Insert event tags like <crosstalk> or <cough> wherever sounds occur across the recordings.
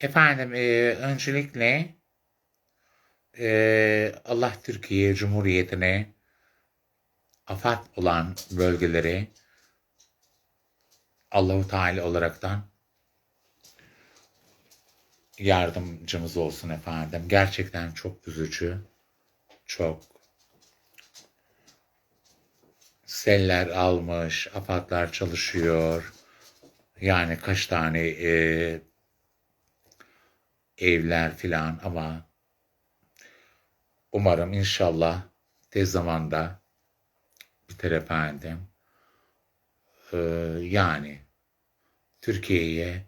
Efendim e, öncelikle e, Allah Türkiye Cumhuriyeti'ne afat olan bölgeleri Allahu Teala olaraktan yardımcımız olsun efendim. Gerçekten çok üzücü. Çok seller almış, afatlar çalışıyor. Yani kaç tane e, evler filan ama umarım inşallah tez zamanda biter efendim. Ee, yani Türkiye'ye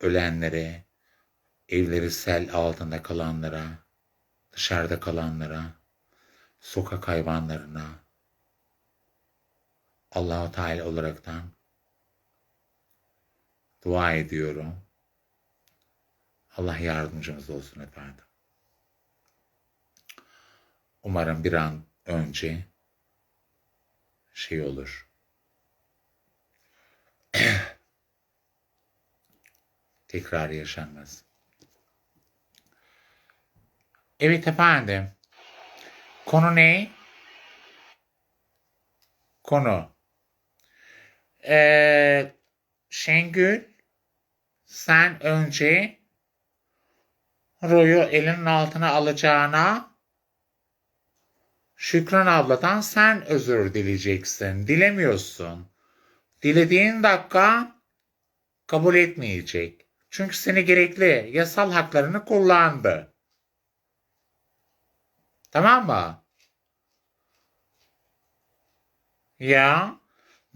ölenlere, evleri sel altında kalanlara, dışarıda kalanlara, sokak hayvanlarına, Allahu Teala olaraktan dua ediyorum. Allah yardımcımız olsun efendim. Umarım bir an önce şey olur. <clears throat> Tekrar yaşanmaz. Evet efendim. Konu ne? Konu. Ee, Şengül sen önce Roy'u elinin altına alacağına Şükran abladan sen özür dileyeceksin. Dilemiyorsun. Dilediğin dakika kabul etmeyecek. Çünkü seni gerekli yasal haklarını kullandı. Tamam mı? Ya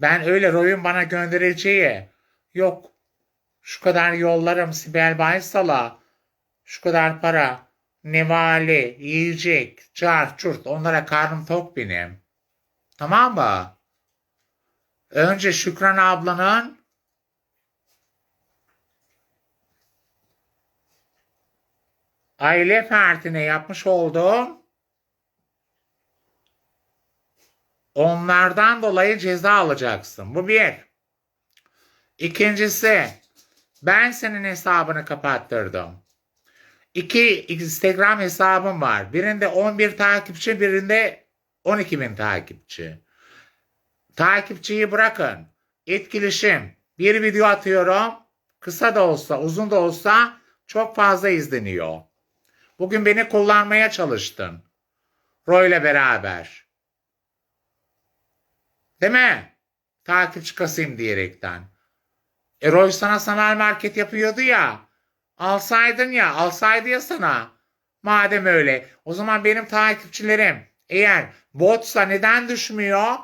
ben öyle Roy'un bana göndereceği yok şu kadar yollarım Sibel Baysal'a şu kadar para nevale yiyecek çar çurt onlara karnım tok benim. Tamam mı? Önce Şükran ablanın aile fertine yapmış olduğum Onlardan dolayı ceza alacaksın. Bu bir. İkincisi ben senin hesabını kapattırdım. İki Instagram hesabım var. Birinde 11 takipçi, birinde 12 bin takipçi. Takipçiyi bırakın. Etkileşim. Bir video atıyorum. Kısa da olsa, uzun da olsa çok fazla izleniyor. Bugün beni kullanmaya çalıştın. Roy ile beraber. Değil mi? Takipçi kasayım diyerekten. E Roy sana sanal market yapıyordu ya. Alsaydın ya, alsaydı ya sana. Madem öyle, o zaman benim takipçilerim eğer botsa neden düşmüyor?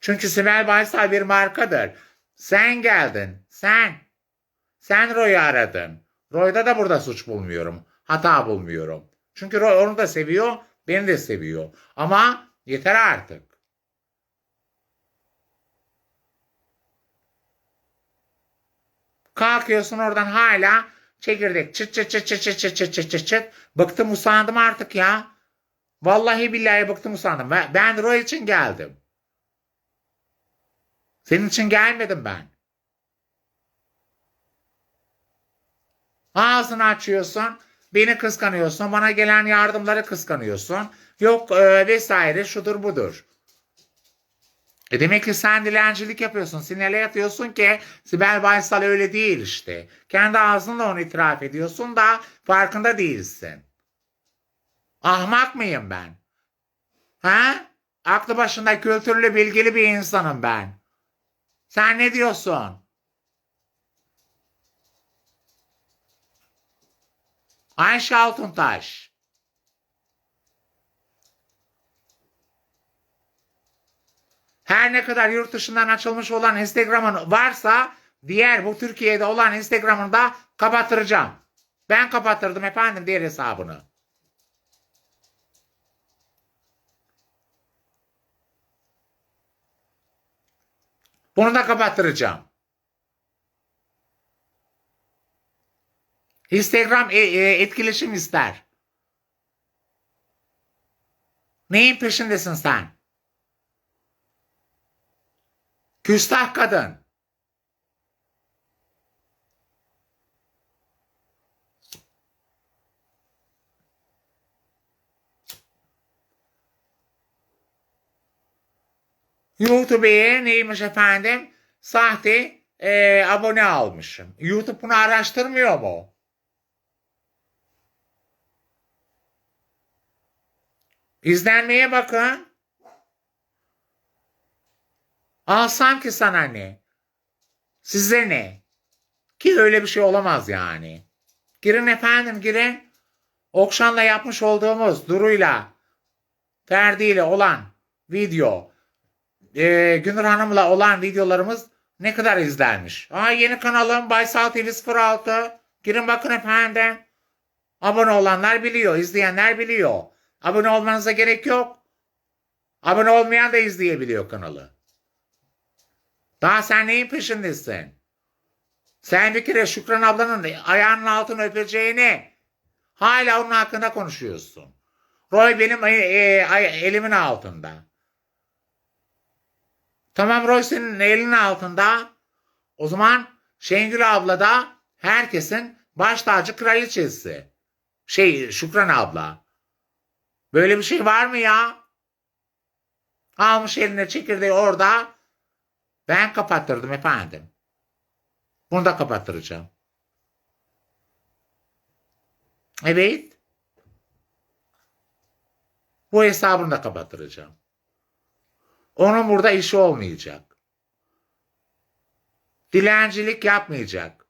Çünkü Sibel Baysal bir markadır. Sen geldin, sen. Sen Roy'u aradın. Roy'da da burada suç bulmuyorum. Hata bulmuyorum. Çünkü Roy onu da seviyor, beni de seviyor. Ama yeter artık. Kalkıyorsun oradan hala çekirdek çıt çıt çıt çıt çıt çıt çıt çıt çıt çıt. Bıktım usandım artık ya. Vallahi billahi bıktım usandım. Ben, Roy için geldim. Senin için gelmedim ben. Ağzını açıyorsun. Beni kıskanıyorsun. Bana gelen yardımları kıskanıyorsun. Yok e, vesaire şudur budur. E demek ki sen dilencilik yapıyorsun. Sinirle yatıyorsun ki Sibel Baysal öyle değil işte. Kendi ağzınla onu itiraf ediyorsun da farkında değilsin. Ahmak mıyım ben? Ha? Aklı başında kültürlü bilgili bir insanım ben. Sen ne diyorsun? Ayşe Altuntaş. Her ne kadar yurt dışından açılmış olan Instagram'ın varsa diğer bu Türkiye'de olan Instagram'ını da kapattıracağım. Ben kapattırdım efendim diğer hesabını. Bunu da kapattıracağım. Instagram e, e, etkileşim ister. Neyin peşindesin sen? Küstah kadın. YouTube'ye neymiş efendim? Sahte e, abone almışım. YouTube bunu araştırmıyor mu? İzlenmeye bakın. Alsam ki sana ne? Size ne? Ki öyle bir şey olamaz yani. Girin efendim girin. Okşan'la yapmış olduğumuz Duru'yla Ferdi ile olan video e, Günür Hanım'la olan videolarımız ne kadar izlenmiş. Aa yeni kanalım Baysal TV 06. Girin bakın efendim. Abone olanlar biliyor, izleyenler biliyor. Abone olmanıza gerek yok. Abone olmayan da izleyebiliyor kanalı. Daha sen neyin peşindesin? Sen bir kere Şükran ablanın ayağının altını öpeceğini hala onun hakkında konuşuyorsun. Roy benim e, e, elimin altında. Tamam Roy senin elinin altında. O zaman Şengül abla da herkesin baş tacı kraliçesi. Şey Şükran abla. Böyle bir şey var mı ya? Almış eline çekirdeği orada. Ben kapattırdım efendim. Bunu da kapattıracağım. Evet. Bu hesabını da kapattıracağım. Onun burada işi olmayacak. Dilencilik yapmayacak.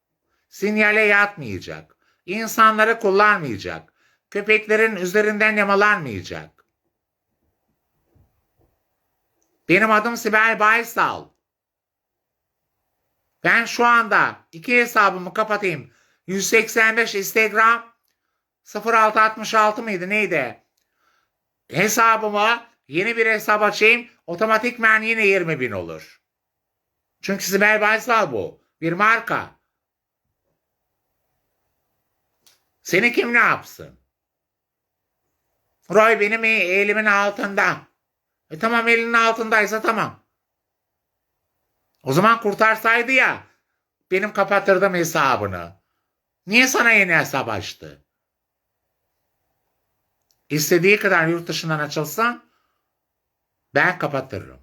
Sinyale yatmayacak. İnsanları kullanmayacak. Köpeklerin üzerinden yamalanmayacak. Benim adım Sibel Baysal. Ben şu anda iki hesabımı kapatayım. 185 Instagram 0666 mıydı neydi? Hesabıma yeni bir hesap açayım. Otomatikmen yine 20 bin olur. Çünkü Sibel Baysal bu. Bir marka. Seni kim ne yapsın? Roy benim elimin altında. E tamam elinin altındaysa tamam. O zaman kurtarsaydı ya benim kapattırdım hesabını. Niye sana yeni hesap açtı? İstediği kadar yurt dışından açılsa ben kapattırırım.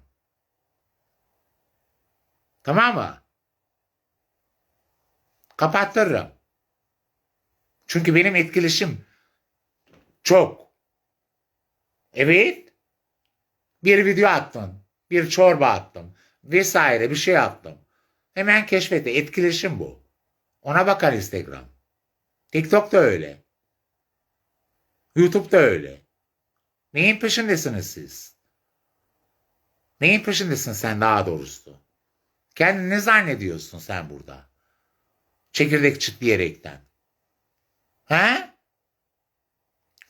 Tamam mı? Kapattırırım. Çünkü benim etkileşim çok. Evet. Bir video attım. Bir çorba attım. Vesaire bir şey attım. Hemen keşfetti. Etkileşim bu. Ona bakar Instagram. TikTok da öyle. YouTube da öyle. Neyin peşindesiniz siz? Neyin peşindesin sen daha doğrusu? Kendini ne zannediyorsun sen burada? Çekirdek çitleyerekten. He?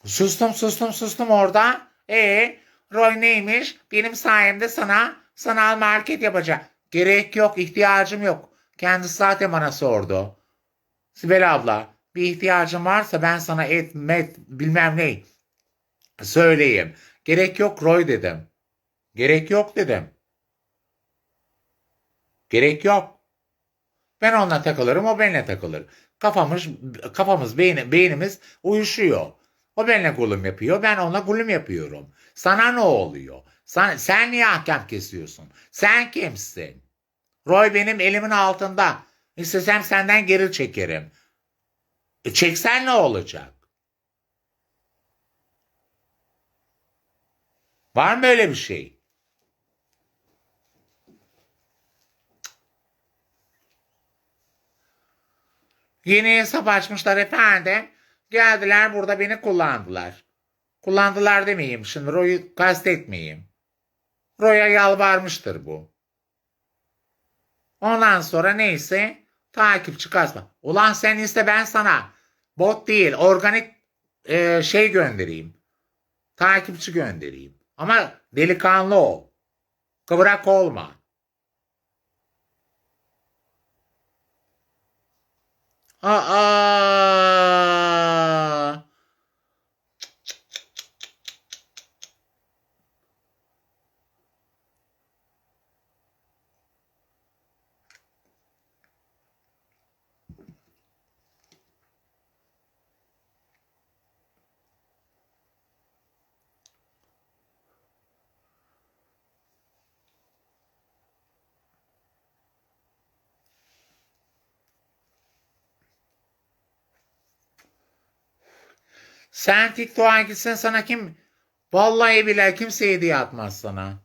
Sustum sustum sustum orada. E Roy neymiş? Benim sayemde sana sanal market yapacak. Gerek yok, ihtiyacım yok. Kendisi zaten bana sordu. Sibel abla, bir ihtiyacın varsa ben sana et, met, bilmem ne söyleyeyim. Gerek yok Roy dedim. Gerek yok dedim. Gerek yok. Ben onunla takılırım, o benimle takılır. Kafamız, kafamız, beyni, beynimiz uyuşuyor. O benimle gulum yapıyor, ben onunla gulum yapıyorum. Sana ne oluyor? Sen, sen niye ahkam kesiyorsun? Sen kimsin? Roy benim elimin altında. İstesem senden geri çekerim. E çeksen ne olacak? Var mı öyle bir şey? Yeni hesap açmışlar efendim. Geldiler burada beni kullandılar. Kullandılar demeyeyim şimdi Roy'u kastetmeyeyim. Roy'a yalvarmıştır bu. Ondan sonra neyse takipçi kasma. Ulan sen iste ben sana bot değil organik e, şey göndereyim. Takipçi göndereyim. Ama delikanlı ol. Kıvrak olma. Aa! Sen TikTok'a gitsen sana kim vallahi bile kimse hediye atmaz sana.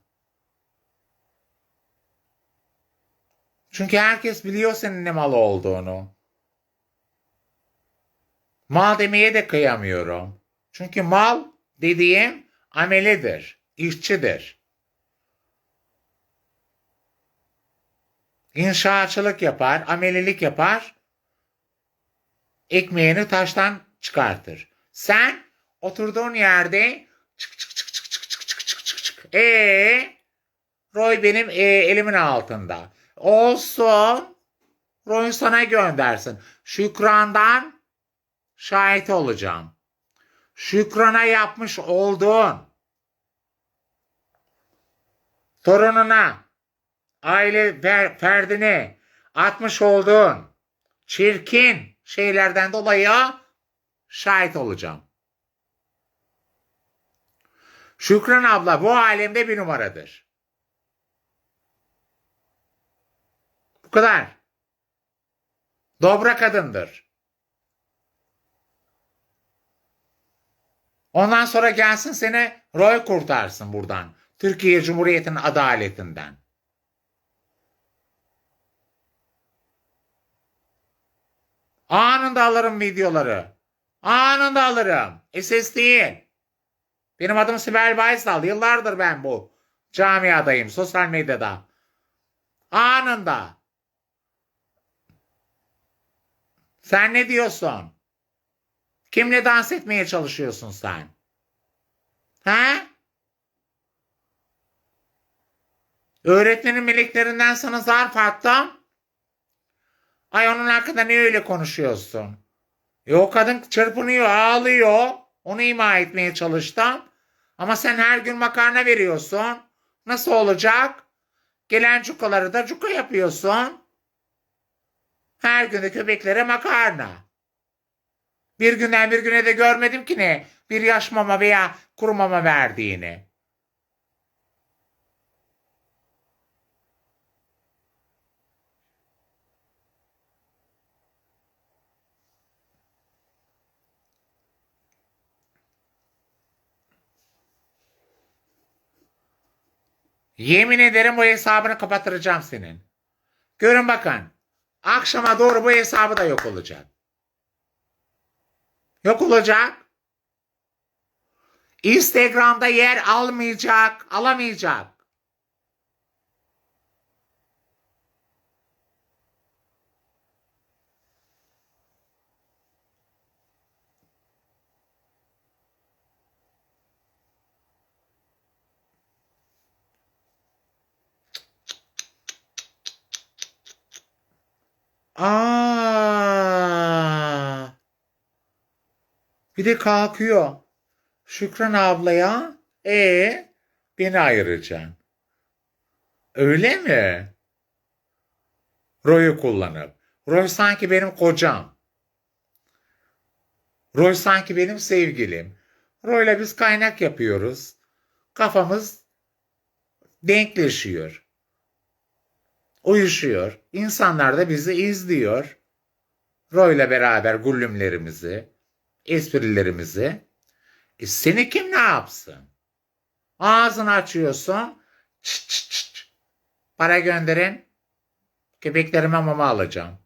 Çünkü herkes biliyor senin ne mal olduğunu. Mal demeye de kıyamıyorum. Çünkü mal dediğim amelidir, işçidir. İnşaatçılık yapar, amelilik yapar, ekmeğini taştan çıkartır. Sen oturduğun yerde çık çık çık çık çık çık çık çık çık çık. Ee, Roy benim e, elimin altında. Olsun. Roy sana göndersin. Şükran'dan şahit olacağım. Şükran'a yapmış olduğun torununa, aile fer, ferdine atmış olduğun çirkin şeylerden dolayı şahit olacağım. Şükran abla bu alemde bir numaradır. Bu kadar. Dobra kadındır. Ondan sonra gelsin seni Roy kurtarsın buradan. Türkiye Cumhuriyeti'nin adaletinden. Anında alırım videoları. Anında alırım. SS değil. Benim adım Sibel Baysal. Yıllardır ben bu camiadayım. Sosyal medyada. Anında. Sen ne diyorsun? Kimle dans etmeye çalışıyorsun sen? He? Öğretmenin meleklerinden sana zarf attım. Ay onun hakkında ne öyle konuşuyorsun? E o kadın çırpınıyor, ağlıyor. Onu ima etmeye çalıştım. Ama sen her gün makarna veriyorsun. Nasıl olacak? Gelen cukaları da cuka yapıyorsun. Her gün de köpeklere makarna. Bir günden bir güne de görmedim ki ne? Bir yaş mama veya kuru mama verdiğini. Yemin ederim bu hesabını kapattıracağım senin. Görün bakın. Akşama doğru bu hesabı da yok olacak. Yok olacak. Instagram'da yer almayacak, alamayacak. Aa. Bir de kalkıyor. Şükran ablaya e beni ayıracaksın. Öyle mi? Roy'u kullanıp. Roy sanki benim kocam. Roy sanki benim sevgilim. Roy'la biz kaynak yapıyoruz. Kafamız denkleşiyor. Uyuşuyor. İnsanlar da bizi izliyor. Roy'la beraber gullümlerimizi, esprilerimizi. E seni kim ne yapsın? Ağzını açıyorsun. Çıt çıt çıt. Para gönderin. Köpeklerime mama alacağım.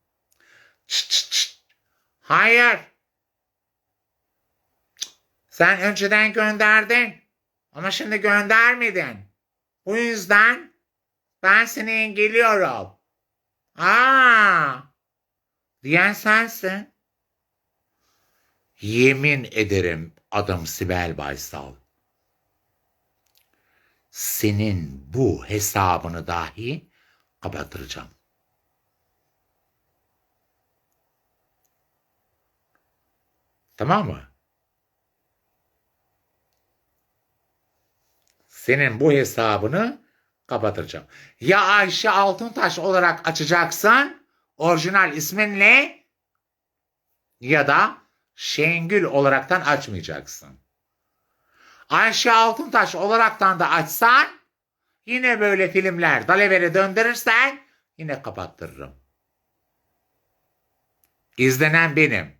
Çıt çıt çıt. Hayır. Sen önceden gönderdin. Ama şimdi göndermedin. Bu yüzden ben seni engelliyorum. Aa, diyen sensin. Yemin ederim adım Sibel Baysal. Senin bu hesabını dahi kapattıracağım. Tamam mı? Senin bu hesabını kapatacağım. Ya Ayşe Altuntaş olarak açacaksan orijinal isminle ya da Şengül olaraktan açmayacaksın. Ayşe Altuntaş olaraktan da açsan yine böyle filmler dalevere döndürürsen yine kapattırırım. İzlenen benim.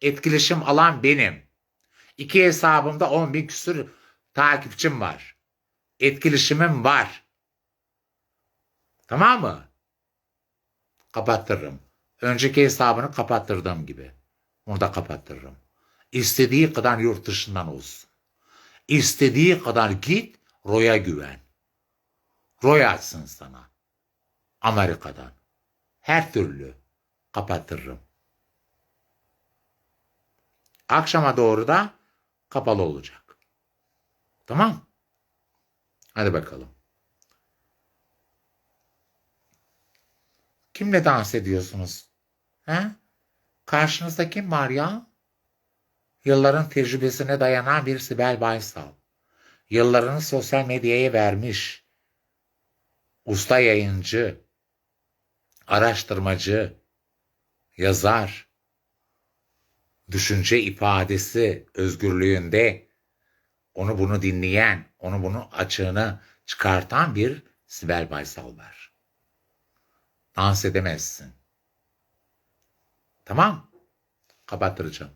Etkileşim alan benim. İki hesabımda 10 bin küsur takipçim var. Etkileşimim var. Tamam mı? Kapattırırım. Önceki hesabını kapattırdığım gibi. Onu da kapattırırım. İstediği kadar yurt dışından olsun. İstediği kadar git, Roy'a güven. Roy açsın sana. Amerika'dan. Her türlü kapattırırım. Akşama doğru da kapalı olacak. Tamam. Hadi bakalım. Kimle dans ediyorsunuz? He? Karşınızda kim var ya? Yılların tecrübesine dayanan bir Sibel Baysal. Yıllarını sosyal medyaya vermiş. Usta yayıncı, araştırmacı, yazar, düşünce ifadesi özgürlüğünde onu bunu dinleyen, onu bunu açığını çıkartan bir Sibel Baysal var. Dans edemezsin. Tamam. Kapattıracağım.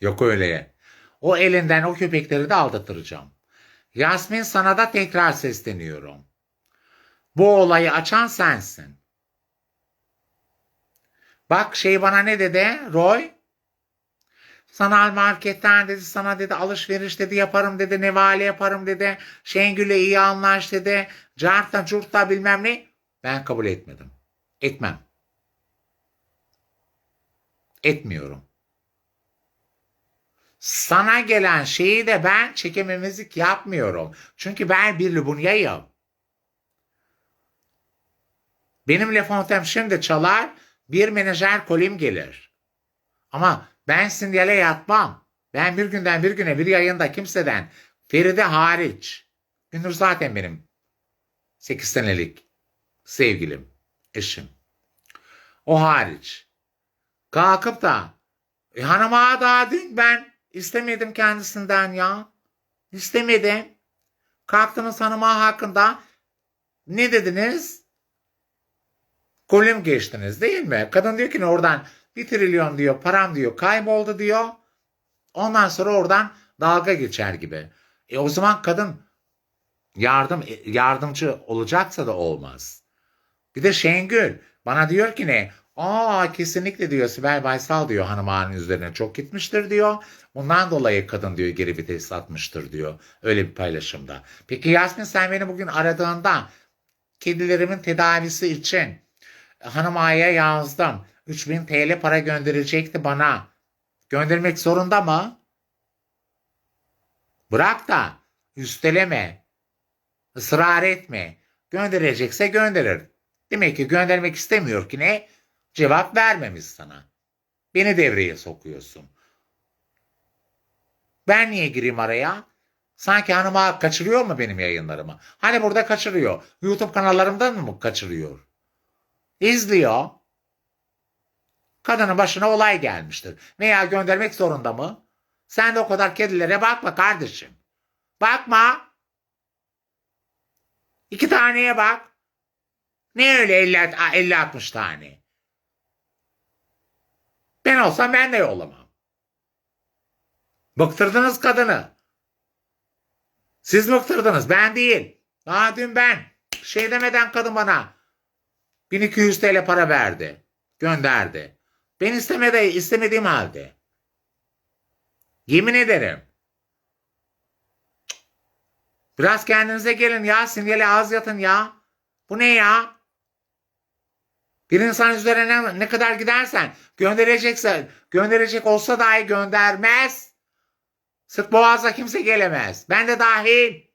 Yok öyle. O elinden o köpekleri de aldatıracağım. Yasmin sana da tekrar sesleniyorum. Bu olayı açan sensin. Bak şey bana ne dedi Roy? Sanal marketten dedi sana dedi alışveriş dedi yaparım dedi nevale yaparım dedi. Şengül'le iyi anlaş dedi. Carta curta bilmem ne. Ben kabul etmedim. Etmem. Etmiyorum. Sana gelen şeyi de ben çekememezlik yapmıyorum. Çünkü ben bir Lubunya'yım. Benim telefonum şimdi çalar, bir menajer kolim gelir. Ama ben sinyale yatmam. Ben bir günden bir güne bir yayında kimseden, Feride hariç, Gündür zaten benim 8 senelik sevgilim, eşim. O hariç. Kalkıp da e, hanıma daha dün ben istemedim kendisinden ya. İstemedim. Kalktınız hanıma hakkında ne dediniz? Kolüm geçtiniz değil mi? Kadın diyor ki oradan bir trilyon diyor param diyor kayboldu diyor. Ondan sonra oradan dalga geçer gibi. E o zaman kadın yardım yardımcı olacaksa da olmaz. Bir de Şengül bana diyor ki ne? Aa kesinlikle diyor Sibel Baysal diyor hanım ağanın üzerine çok gitmiştir diyor. Bundan dolayı kadın diyor geri vites atmıştır diyor. Öyle bir paylaşımda. Peki Yasmin sen beni bugün aradığında kedilerimin tedavisi için hanım ağaya yazdım. 3000 TL para gönderecekti bana. Göndermek zorunda mı? Bırak da üsteleme. ısrar etme. Gönderecekse gönderir. Demek ki göndermek istemiyor ki ne? Cevap vermemiş sana. Beni devreye sokuyorsun. Ben niye gireyim araya? Sanki hanıma kaçırıyor mu benim yayınlarımı? Hani burada kaçırıyor. YouTube kanallarımdan mı kaçırıyor? İzliyor. Kadının başına olay gelmiştir. Veya göndermek zorunda mı? Sen de o kadar kedilere bakma kardeşim. Bakma. İki taneye bak. Ne öyle 50-60 tane? Ben olsam ben de yollamam. Bıktırdınız kadını. Siz bıktırdınız ben değil. Daha dün ben şey demeden kadın bana 1200 TL para verdi. Gönderdi. Ben istemedi, istemediğim halde. Yemin ederim. Biraz kendinize gelin ya. Sinyali az yatın ya. Bu ne ya? Bir insan üzerine ne kadar gidersen gönderecekse gönderecek olsa dahi göndermez. Sık boğaza kimse gelemez. Ben de dahil.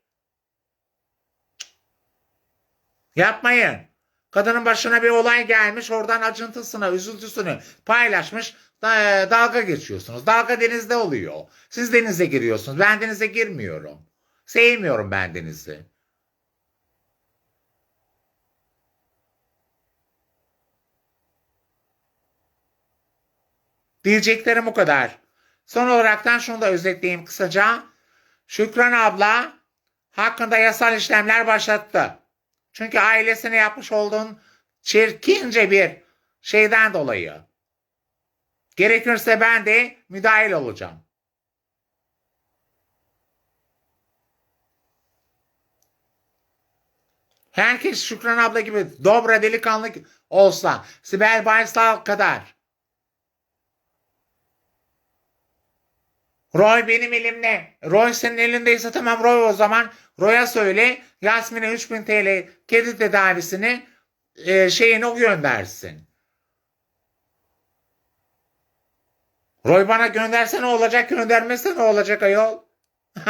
Yapmayın. Kadının başına bir olay gelmiş oradan acıntısını, üzüntüsünü paylaşmış dalga geçiyorsunuz. Dalga denizde oluyor. Siz denize giriyorsunuz. Ben denize girmiyorum. Sevmiyorum ben denizi. Diyeceklerim bu kadar. Son olaraktan şunu da özetleyeyim kısaca. Şükran abla hakkında yasal işlemler başlattı. Çünkü ailesine yapmış olduğun çirkince bir şeyden dolayı. Gerekirse ben de müdahil olacağım. Herkes Şükran abla gibi dobra delikanlı olsa, Sibel Baysal kadar. Roy benim elimde. Roy senin elindeyse tamam Roy o zaman. Roy'a söyle Yasmin'e 3000 TL kedi tedavisini e, şeyini o göndersin. Roy bana gönderse ne olacak göndermezse ne olacak ayol? <laughs>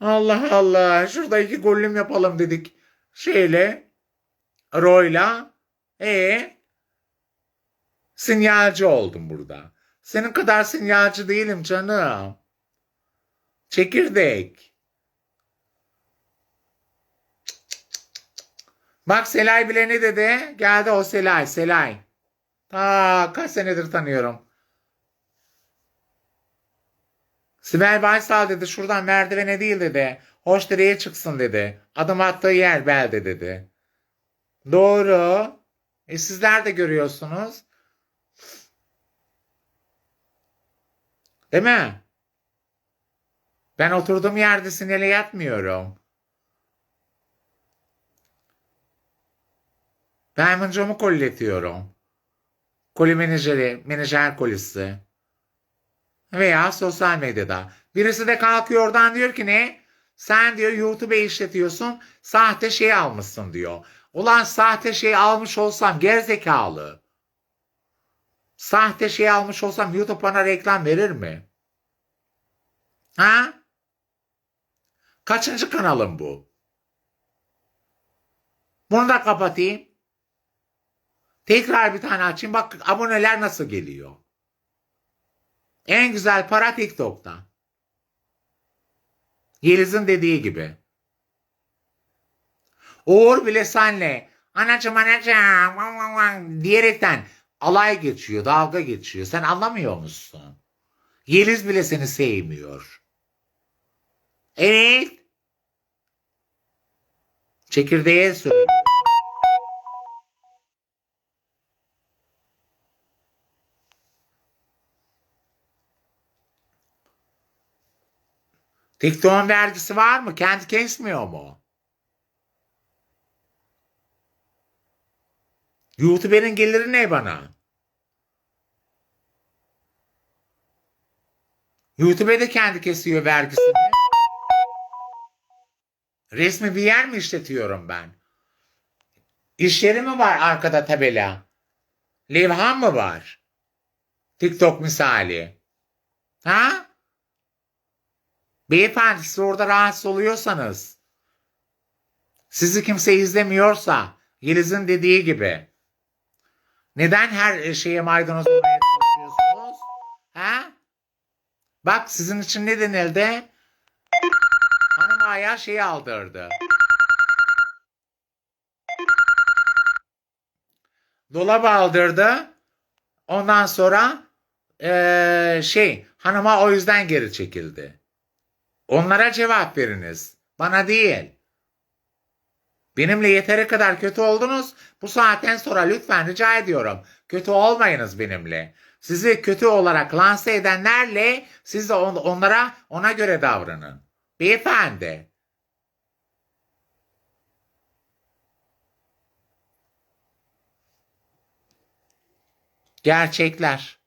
Allah Allah. Şurada iki gollüm yapalım dedik. Şeyle. Roy'la. E sinyalci oldum burada. Senin kadar sinyalci değilim canım. Çekirdek. Bak Selay bile ne dedi? Geldi o Selay. Selay. Ta kaç senedir tanıyorum. Sibel Baysal dedi şuradan merdivene değil dedi. Hoş direğe çıksın dedi. Adım attığı yer belde dedi. Doğru. E sizler de görüyorsunuz. Değil mi? Ben oturduğum yerde sinirle yatmıyorum. Ben mıncomu kolletiyorum. Koli menajeri, menajer kolisi. Veya sosyal medyada. Birisi de kalkıyor oradan diyor ki ne? Sen diyor YouTube'u işletiyorsun. Sahte şey almışsın diyor. Ulan sahte şey almış olsam gerizekalı. Sahte şey almış olsam YouTube bana reklam verir mi? Ha? Kaçıncı kanalım bu? Bunu da kapatayım. Tekrar bir tane açayım. Bak aboneler nasıl geliyor. En güzel para TikTok'ta. Yeliz'in dediği gibi. Uğur bile senle anacım anacım diyerekten alay geçiyor, dalga geçiyor. Sen anlamıyor musun? Yeliz bile seni sevmiyor. Evet. Çekirdeğe söylüyor. TikTok'un vergisi var mı? Kendi kesmiyor mu? YouTuber'in geliri ne bana? YouTube de kendi kesiyor vergisini. Resmi bir yer mi işletiyorum ben? İş yeri mi var arkada tabela? Levham mı var? TikTok misali. Ha? Beyefendi siz orada rahatsız oluyorsanız, sizi kimse izlemiyorsa, Yeliz'in dediği gibi, neden her şeye maydanoz olmaya çalışıyorsunuz? Ha? Bak sizin için ne denildi? Hanım ayağı şeyi aldırdı. Dolabı aldırdı. Ondan sonra eee, şey hanıma o yüzden geri çekildi. Onlara cevap veriniz. Bana değil. Benimle yeteri kadar kötü oldunuz. Bu saatten sonra lütfen rica ediyorum. Kötü olmayınız benimle. Sizi kötü olarak lanse edenlerle siz de on- onlara ona göre davranın. Beyefendi. Gerçekler.